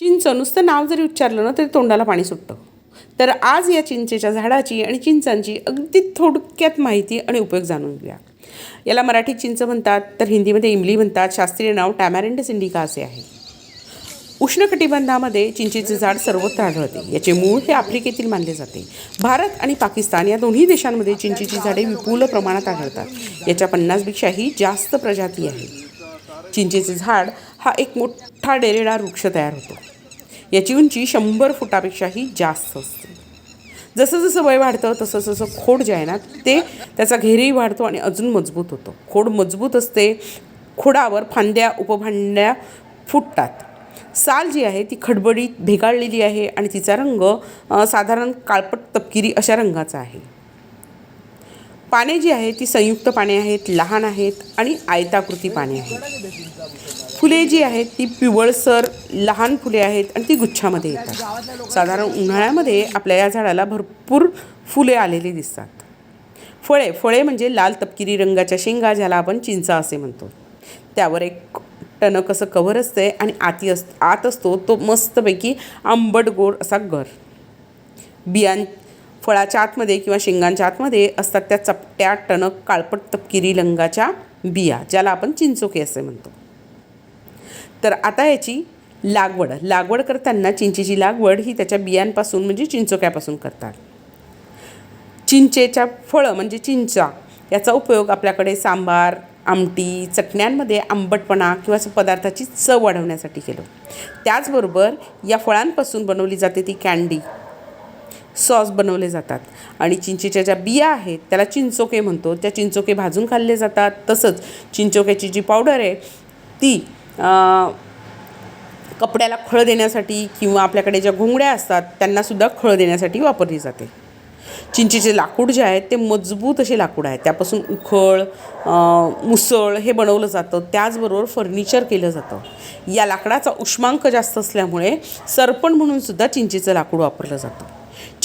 चिंच नुसतं नाव जरी उच्चारलं ना तरी तोंडाला पाणी सुटतं. तर आज या चिंचेच्या झाडाची आणि चिंचांची अगदी थोडक्यात माहिती आणि उपयोग जाणून घ्या याला मराठीत चिंच म्हणतात तर हिंदीमध्ये इमली म्हणतात शास्त्रीय नाव टॅमॅरेंडस इंडिका असे आहे. उष्णकटिबंधामध्ये चिंचेचे झाड सर्वत्र आढळते. याचे मूळ हे आफ्रिकेतील मानले जाते. भारत आणि पाकिस्तान या दोन्ही देशांमध्ये चिंचेची झाडे विपुल प्रमाणात आढळतात. याच्या पन्नासपेक्षाही जास्त प्रजाती आहे चिंचेचे झाड हा एक मोठा डेरेडा वृक्ष तयार होतो. याची उंची शंभर फुटापेक्षाही जास्त असते. जसं जसं वय वाढतं तसं तसं खोड जे आहे ना ते त्याचा घेरही वाढतो आणि अजून मजबूत होतो. खोड मजबूत असते खोडावर फांद्या उपभांड्या फुटतात. साल जी आहे ती खडबडीत भेगाळलेली आहे आणि तिचा रंग साधारण काळपट तपकिरी अशा रंगाचा आहे. पाने जी आहेत ती संयुक्त पाने आहेत लहान आहेत आणि आयताकृती पाने आहेत. फुले जी आहेत ती पिवळसर लहान फुले आहेत आणि ती गुच्छामध्ये येतात. साधारण उन्हाळ्यामध्ये आपल्या या झाडाला भरपूर फुले आलेली दिसतात. फळे फळे म्हणजे लाल तपकिरी रंगाच्या शेंगा ज्याला आपण चिंचा असे म्हणतो. त्यावर एक टणक असं कव्हर असते आणि आती अस आत असतो तो मस्तपैकी आंबट गोड असा गर. बियां फळाच्या आतमध्ये किंवा शेंगांच्या आतमध्ये असतात त्या चपट्या टणक काळपट तपकिरी रंगाच्या बिया ज्याला आपण चिंचोके असे म्हणतो. तर आता याची लागवड लागवड करताना चिंचेची लागवड ही त्याच्या बियांपासून म्हणजे चिंचोक्यापासून करतात. चिंचेच्या फळं म्हणजे चिंचा याचा उपयोग आपल्याकडे सांबार आमटी चटण्यांमध्ये आंबटपणा किंवा पदार्थाची चव वाढवण्यासाठी केलं. त्याचबरोबर या फळांपासून बनवली जाते ती कँडी. सॉस बनवले जातात. आणि चिंचेच्या ज्या बिया आहेत त्याला चिंचोके म्हणतो. त्या चिंचोके भाजून खाल्ले जातात. तसंच चिंचोक्याची जी पावडर आहे ती कपड्याला खळ देण्यासाठी किंवा आपल्याकडे ज्या घोंगड्या असतात त्यांनासुद्धा खळ देण्यासाठी वापरली जाते. चिंचेचे लाकूड जे आहेत ते मजबूत असे लाकूड आहेत. त्यापासून उखळ मुसळ हे बनवलं जातं. त्याचबरोबर फर्निचर केलं जातं. या लाकडाचा उष्मांक जास्त असल्यामुळे सरपण म्हणून सुद्धा चिंचेचं लाकूड वापरलं जातं.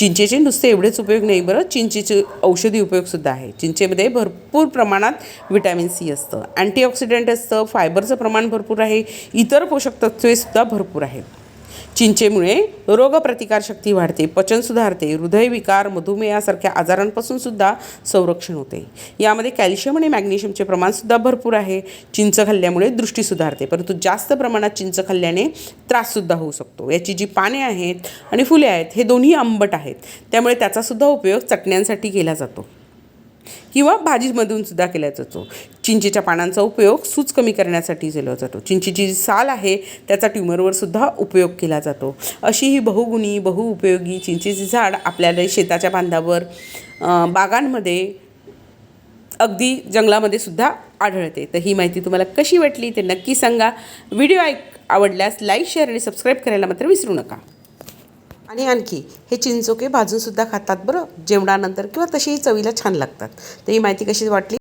चिंचेचे नुसते एवढेच उपयोग नाही बरं. चिंचेचे औषधी उपयोगसुद्धा आहे. चिंचेमध्ये भरपूर प्रमाणात विटॅमिन सी असतं. अँटीऑक्सिडंट असतं. फायबरचं प्रमाण भरपूर आहे. इतर पोषक तत्वेसुद्धा भरपूर आहेत. चिंचेमुळे रोगप्रतिकारशक्ती वाढते पचन सुधारते हृदयविकार मधुमेहासारख्या आजारांपासून सुद्धा संरक्षण होते. यामध्ये कॅल्शियम आणि मॅग्नेशियमचे प्रमाणसुद्धा भरपूर आहे. चिंच खाल्ल्यामुळे दृष्टी सुधारते परंतु जास्त प्रमाणात चिंच खाल्ल्याने त्राससुद्धा होऊ शकतो. याची जी पाने आहेत आणि फुले आहेत हे दोन्ही आंबट आहेत. त्यामुळे त्याचासुद्धा उपयोग चटण्यांसाठी केला जातो. किंवा भाजीमधून सुद्धा केला जातो. चिंचेच्या पानांचा उपयोग सूज कमी करण्यासाठी केला जातो. चिंचेची जी साल आहे त्याचा ट्युमरवर सुद्धा उपयोग केला जातो. अशी ही बहुगुणी बहुउपयोगी चिंचेची झाड आपल्याला शेताच्या बांधावर बागांमध्ये अगदी जंगलामध्ये सुद्धा आढळते. तर ही माहिती तुम्हाला कशी वाटली ते नक्की सांगा. व्हिडिओ ऐक आवडल्यास लाईक शेअर आणि सबस्क्राईब करायला मात्र विसरू नका. आणि आणखी हे चिंचोके भाजूनसुद्धा खातात बरं जेवणानंतर किंवा तशीही चवीला छान लागतात. तर ही माहिती कशी वाटली?